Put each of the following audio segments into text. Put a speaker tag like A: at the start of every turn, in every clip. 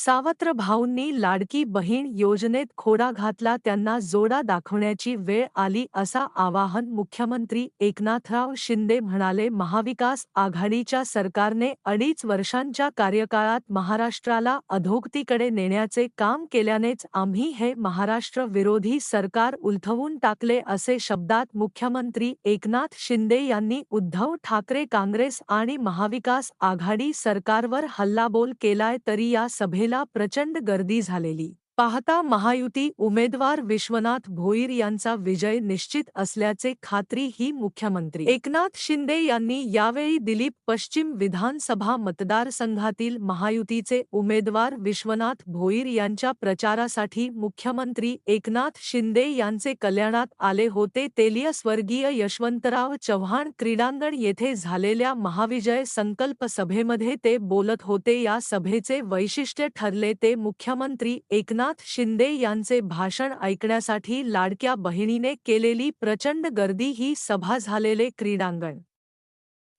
A: सावत्र भाऊंनी लाडकी बहीण योजनेत खोडा घातला त्यांना जोडा दाखवण्याची वेळ आली असा आवाहन मुख्यमंत्री एकनाथराव शिंदे म्हणाले महाविकास आघाडीच्या सरकारने अडीच वर्षांच्या कार्यकाळात महाराष्ट्राला अधोगतीकडे नेण्याचे काम केल्यानेच आम्ही हे महाराष्ट्र विरोधी सरकार उलथवून टाकले असे शब्दात मुख्यमंत्री एकनाथ शिंदे यांनी उद्धव ठाकरे काँग्रेस आणि महाविकास आघाडी सरकारवर हल्लाबोल केलाय तरी या सभेला प्रचंड गर्दी झालेली. पाहता महायुती उमेदवार विश्वनाथ भोईर यांचा विजय निश्चित असल्याचे खात्री ही मुख्यमंत्री. एकनाथ शिंदे यांनी यावेळी दिलीप पश्चिम विधानसभा मतदारसंघातील महायुतीचे उमेदवार विश्वनाथ भोईर यांच्या प्रचारासाठी मुख्यमंत्री एकनाथ शिंदे यांचे कल्याणात आले होते. तेलीय स्वर्गीय यशवंतराव चव्हाण क्रीडांगण येथे झालेल्या महाविजय संकल्प सभेमध्ये ते बोलत होते. या सभेचे वैशिष्ट्य ठरले ते मुख्यमंत्री एकनाथ शिंदे यांचे भाषण ऐकण्यासाठी लाडक्या बहिणीने केलेली प्रचंड गर्दी ही सभा झालेले क्रीडांगण.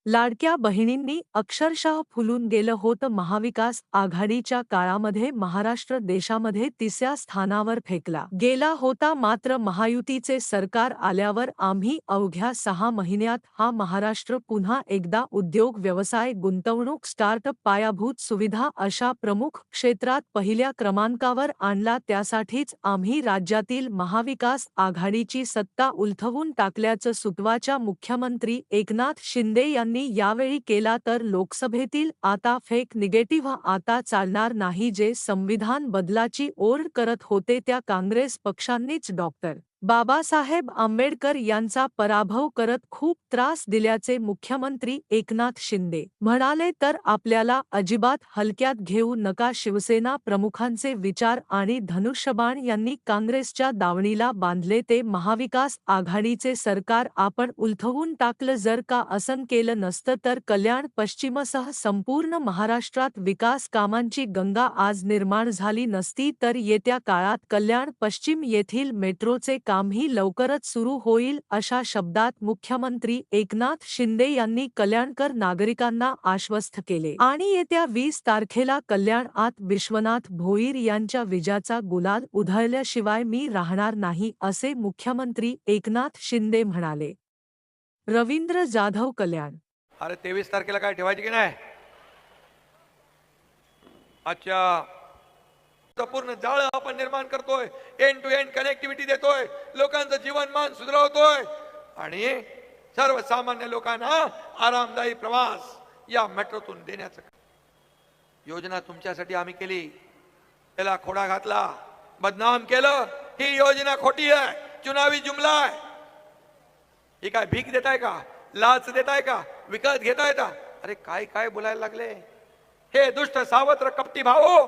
A: लाडक्या बहिणींनी अक्षरशः फुलून गेलं होतं महाविकास आघाडीच्या काळामध्ये महाराष्ट्र देशामध्ये तिसऱ्या स्थानावर फेकला. गेला होता मात्र महायुतीचे सरकार आल्यावर आम्ही अवघ्या सहा महिन्यात हा महाराष्ट्र पुन्हा एकदा उद्योग व्यवसाय गुंतवणूक स्टार्टअप पायाभूत सुविधा अशा प्रमुख क्षेत्रात पहिल्या क्रमांकावर आणला त्यासाठीच आम्ही राज्यातील महाविकास आघाडीची सत्ता उलथवून टाकल्याचं सुटवाच्या मुख्यमंत्री एकनाथ शिंदे यांनी यावेळी केला तर लोकसभेतील आता फेक निगेटिव्ह आता चालणार नाही जे संविधान बदलाची ओढ करत होते त्या काँग्रेस पक्षांनीच डॉक्टर. बाबासाहेब आंबेडकर यांचा पराभव करत खूप त्रास दिल्याचे मुख्यमंत्री एकनाथ शिंदे म्हणाले तर आपल्याला अजिबात हलक्यात घेऊ नका शिवसेना प्रमुखांचे विचार आणि धनुष्यबाण यांनी काँग्रेसच्या दावणीला बांधले ते महाविकास आघाडीचे सरकार आपण उलथवून टाकलं जर का असं केलं नसतं तर कल्याण पश्चिमसह संपूर्ण महाराष्ट्रात विकास कामांची गंगा आज निर्माण झाली नसती तर येत्या काळात कल्याण पश्चिम येथील मेट्रोचे कामही लवकरच सुरू होईल अशा शब्दात मुख्यमंत्री एकनाथ शिंदे यांनी कल्याणकर नागरिकांना आश्वस्त केले. आणि येत्या वीस तारखेला कल्याण आत विश्वनाथ भोईर यांच्या विजाचा गुलाल उधळल्याशिवाय मी राहणार नाही असे मुख्यमंत्री एकनाथ शिंदे म्हणाले. रवींद्र जाधव कल्याण.
B: अरे तेवीस तारखेला काय ठेवायची की नाही? अच्छा. पूर्ण जाळं आपण निर्माण करतोय. एंड टू एंड कनेक्टिव्हिटी देतोय. लोकांचं जीवनमान सुधारवतोय आणि सर्वसामान्य लोकांना आरामदायी प्रवास या मेट्रोतून देण्याचं योजना तुमच्यासाठी आम्ही केली. त्याला खोडा घातला. बदनाम केलं. ही योजना खोटी आहे. चुनावी जुमला आहे. ही काय भीक देताय का? लाच देताय का? विकत घेताय का? अरे काय काय बोलायला लागले? हे दुष्ट सावत्र कपटी भाऊ!